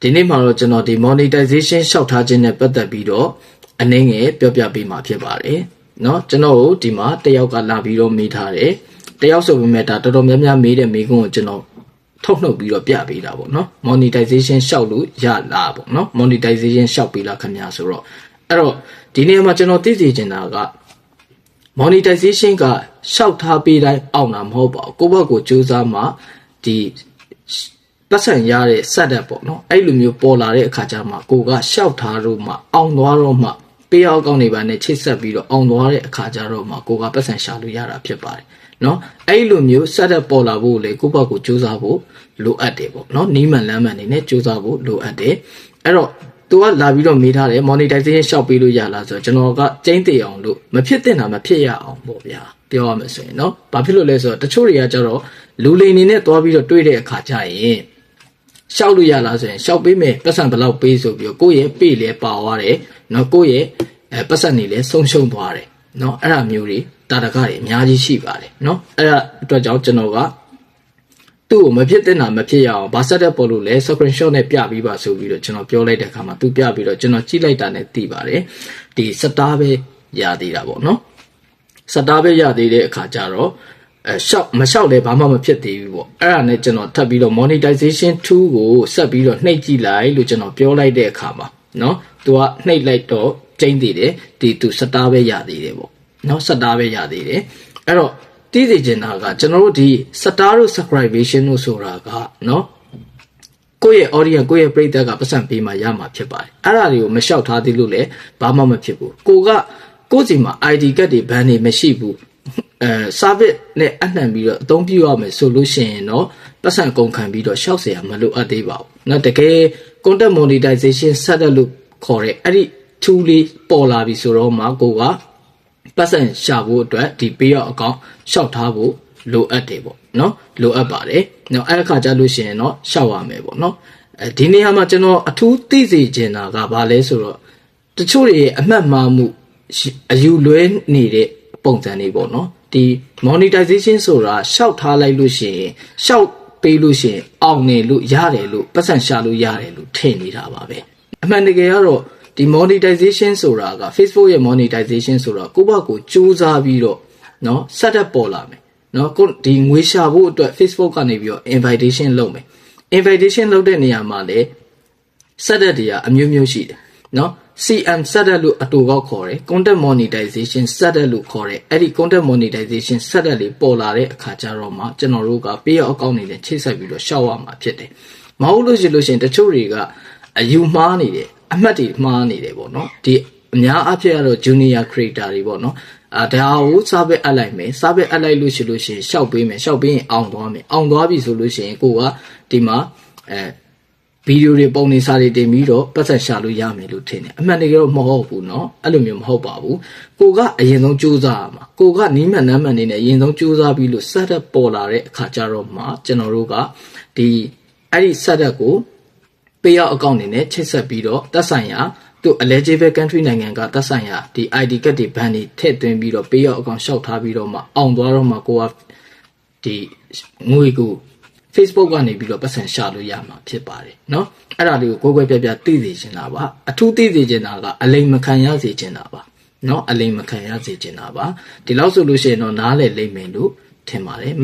ဒီနေ့မှာတော့ကျွန်တော်ဒီ monetization ရှောက်ထားခြင်းနဲ့ပတ်သက်ပြီးတော့အနည်းငယ်ပြောပြပေးမှာဖြစ်ပါတယ်เนาะကျွန်တော်တို့ဒီမှာတယောက်ကလာပြီးတော့မေးထားတယ်တယောက်ဆိုပေမဲ့ဒါတော်တော်များများမေးတဲ့မေးခွန်းကိုကျွန်တော်ထုတ်နှုတ်ပြီးတော့ပြပေးတာပေါ့เนาะ monetization ရှောက်လို့ရလားပေါ့เนาะ monetization ရှောက်ပေးလားခင်ဗျာဆိုတော့အဲ့တော့ဒီနေရာမှာကျွန်တော်သိစေချင်တာက monetization ကရှောက်ထားပေးတိုင်းအောင်တာမဟုတ်ပါဘူးကိုယ့်ဘက်ကိုစူးစမ်းမှဒီ ပတ်စံရတဲ့စက်တက်ပေါ့နော်အဲ့လိုမျိုးပေါ်လာတဲ့အခါကျမှကိုကရှောက်ထားတော့မှအောင်သွားတော့မှပေးအောင်ကောင်းနေပါနဲ့ချိတ်ဆက်ပြီးတော့အောင်သွားတဲ့အခါကျတော့မှကိုကပတ်စံရှာလို့ရတာဖြစ်ပါတယ်နော်အဲ့လိုမျိုးစက်တက်ပေါ်လာဖို့လေကိုယ့်ဘက်ကိုစူးစမ်းဖို့လိုအပ်တယ်ပေါ့နော်နီးမှန်လမ်းမှန်နေနဲ့စူးစမ်းဖို့လိုအပ်တယ်အဲ့တော့သူကလာပြီးတော့မေးထားတယ် monetization ရှောက်ပေးလို့ရလားဆိုတော့ကျွန်တော်ကကျင်းတည်အောင်လို့မဖြစ်တင်တာမဖြစ်ရအောင်ပေါ့ဗျာပြောရမယ်ဆိုရင်เนาะဘာဖြစ်လို့လဲဆိုတော့တချို့တွေကကျတော့လူလိန်နေနဲ့သွားပြီးတော့တွေ့တဲ့အခါကျရင် ရှောက်လို့ရလားဆိုရင်ရှောက်ပေးမယ်ပတ်စံဘယ်လောက်ပေးဆိုပြီးတော့ကိုယ့်ရဲ့ပေးလဲပါသွားတယ်เนาะကိုယ့်ရဲ့အဲပတ်စံနေလဲဆုံးရှုံးသွားတယ်เนาะအဲ့ဒါမျိုးတွေတာတကတွေအများကြီးရှိပါတယ်เนาะအဲ့ဒါအတွက်ကြောင့်ကျွန်တော်ကသူ့ကိုမဖြစ်တဲ့နာမဖြစ်ရအောင်ဘာဆက်တဲ့ပေါ်လို့လဲ screenshot နဲ့ပြပြီးပါဆိုပြီးတော့ကျွန်တော်ပြောလိုက်တဲ့အခါမှာသူပြပြီးတော့ကျွန်တော်ကြည့်လိုက်တာနဲ့သိပါတယ်ဒီစတားပဲရသေးတာပေါ့နော်စတားပဲရသေးတဲ့အခါကျတော့ အဲရှောက်မရှောက်လည်းဘာမှမဖြစ်သေးဘူးပေါ့အဲ့ဒါနဲ့ကျွန်တော်ထပ်ပြီးတော့ monetization 2ကိုဆက်ပြီးတော့နှိပ်ကြည့်လိုက်လို့ကျွန်တော်ပြောလိုက်တဲ့အခါမှာနော်သူကနှိပ်လိုက်တော့ကျင်းသေးတယ်ဒီသူစတားပဲရသေးတယ်ပေါ့နော်စတားပဲရသေးတယ်အဲ့တော့သိစေချင်တာကကျွန်တော်တို့ဒီစတားတို့ subscription တို့ဆိုတာကနော်ကိုယ့်ရဲ့ audience ကိုယ့်ရဲ့ပရိသတ်ကပတ်စံပေးမှရမှာဖြစ်ပါတယ်အဲ့ဒါတွေကိုမလျှောက်ထားသေးလို့လည်းဘာမှမဖြစ်ဘူးကိုကကိုယ့်စီမှာ ID ကတ်တွေဘန်တွေမရှိဘူး အဲ service နဲ့အနှံပြီးတော့အသုံးပြုရမယ်ဆိုလို့ရှိရင်တော့ပတ်စံကုန်ခံပြီးတော့ရှောက်เสียမလိုအပ်သေးပါဘူးเนาะတကယ် content monetization ဆက်တဲ့လို့ခေါ်တဲ့အဲ့ဒီ tool လေးပေါ်လာပြီဆိုတော့မှကိုကပတ်စံရှာဖို့အတွက်ဒီ pay out account ရှောက်ထားဖို့လိုအပ်တယ်ပေါ့နော်လိုအပ်ပါတယ်နော်အဲ့အခါကျလို့ရှိရင်တော့ရှောက်ရမယ်ပေါ့နော်အဲဒီနေရာမှာကျွန်တော်အထူးသိစေချင်တာကဘာလဲဆိုတော့တချို့တွေအမှတ်မှားမှုအယူလွဲနေတဲ့ပုံစံတွေပေါ့နော် ဒီ monetization ဆိုတာရှောက်ထားလိုက်လို့ရှိရင်ရှောက်ပေးလို့ရှိရင်အောင်နေလို့ရတယ်လို့ပတ်စံရှာလို့ရတယ်လို့ထင်နေတာပါပဲအမှန်တကယ်ကတော့ဒီ monetization ဆိုတာက Facebook ရဲ့ monetization ဆိုတော့ကိုယ့်ဘက်ကိုစူးစမ်းပြီးတော့เนาะ setup ပေါ်လာမယ်เนาะကိုဒီငွေရှာဖို့အတွက် Facebook ကနေပြီးတော့ invitation လုပ်မယ် invitation လုပ်တဲ့နေရာမှာလေ setup တွေကအမျိုးမျိုးရှိတယ်เนาะ CM setup လို့အတူကောက်ခေါ်တယ် content monetization setup လို့ခေါ်တယ်အဲ့ဒီ content monetization setup လေးပေါ်လာတဲ့အခါကျတော့မှကျွန်တော်တို့က pay out account တွေနဲ့ချိတ်ဆက်ပြီးတော့ရှောက်ရမှာဖြစ်တယ်မဟုတ်လို့ရှိလို့ရှိရင်တချို့တွေကအယူမှားနေတယ်အမှတ်တွေမှားနေတယ်ပေါ့နော်ဒီအများအပြည့်ကတော့ junior creator တွေပေါ့နော်အာဒါကိုစားပဲအပ်လိုက်မယ်စားပဲအပ်လိုက်လို့ရှိလို့ရှိရင်ရှောက်ပေးမယ်ရှောက်ပေးရင်အောင်သွားမယ်အောင်သွားပြီဆိုလို့ရှိရင်ကိုကဒီမှာအဲ ဗီဒီယိုတွေပုံနေစာတွေတင်ပြီးတော့ပတ်သက်ရှာလို့ရမယ်လို့ထင်တယ်အမှန်တကယ်တော့မဟုတ်ဘူးเนาะအဲ့လိုမျိုးမဟုတ်ပါဘူးကိုကအရင်ဆုံးစူးစမ်းရမှာကိုကနီးမှန်နမ်းမှန်နေနဲ့အရင်ဆုံးစူးစမ်းပြီးလို့ setup ပေါ်လာတဲ့အခါကျတော့မှကျွန်တော်တို့ကဒီအဲ့ဒီ setup ကို payout account အနေနဲ့ချိတ်ဆက်ပြီးတော့သက်ဆိုင်ရာသူ eligible country နိုင်ငံကသက်ဆိုင်ရာဒီ ID ကတ်တွေဘန်တွေထည့်သွင်းပြီးတော့ payout account ရှောက်ထားပြီးတော့မှအောင်သွားတော့မှကိုကဒီငွေကို Facebook ကနေပြီးတော့ပတ်စံရှာလို့ရမှာဖြစ်ပါတယ်เนาะအဲ့ဒါလေးကိုကိုယ်ကွယ်ပြပြသိစေချင်တာပါအထူးသိစေချင်တာကအလိမ်မခံရစေချင်တာပါเนาะအလိမ်မခံရစေချင်တာပါဒီလောက်ဆိုလို့ရှိရင်တော့နားလည်လိမ့်မယ်လို့ထင်ပါတယ်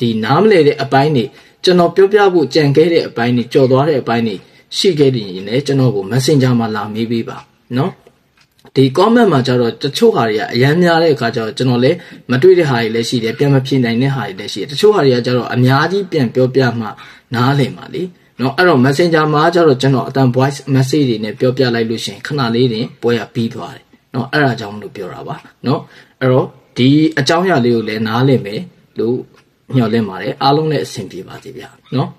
ဒီနားမလည်တဲ့အပိုင်းတွေကျွန်တော်ပြောပြဖို့ကြံခဲ့တဲ့အပိုင်းတွေကြော်သွားတဲ့အပိုင်းတွေရှိခဲ့ရင်လည်းကျွန်တော်ကို Messenger မှာလာမေးပေးပါเนาะ ဒီ comment မှာကျတော့တချို့ဟာတွေကအများများတဲ့အခါကျတော့ကျွန်တော်လည်းမတွေ့တဲ့ဟာတွေလည်းရှိတယ်ပြန်မဖြေနိုင်တဲ့ဟာတွေလည်းရှိတယ်တချို့ဟာတွေကကျတော့အများကြီးပြန်ပြောပြမှနားလည်မှာလေနော်အဲ့တော့ messenger မှာကျတော့ကျွန်တော်အတန် voice message တွေနဲ့ပြောပြလိုက်လို့ရှိရင်ခဏလေးတင်ပွဲရပြီးသွားတယ်နော်အဲ့ဒါကြောင့်လို့ပြောတာပါနော်အဲ့တော့ဒီအကြောင်းအရာလေးကိုလည်းနားလည်မယ်လို့ညွှန်လင်းပါတယ်အားလုံးလည်းအဆင်ပြေပါစေဗျာနော်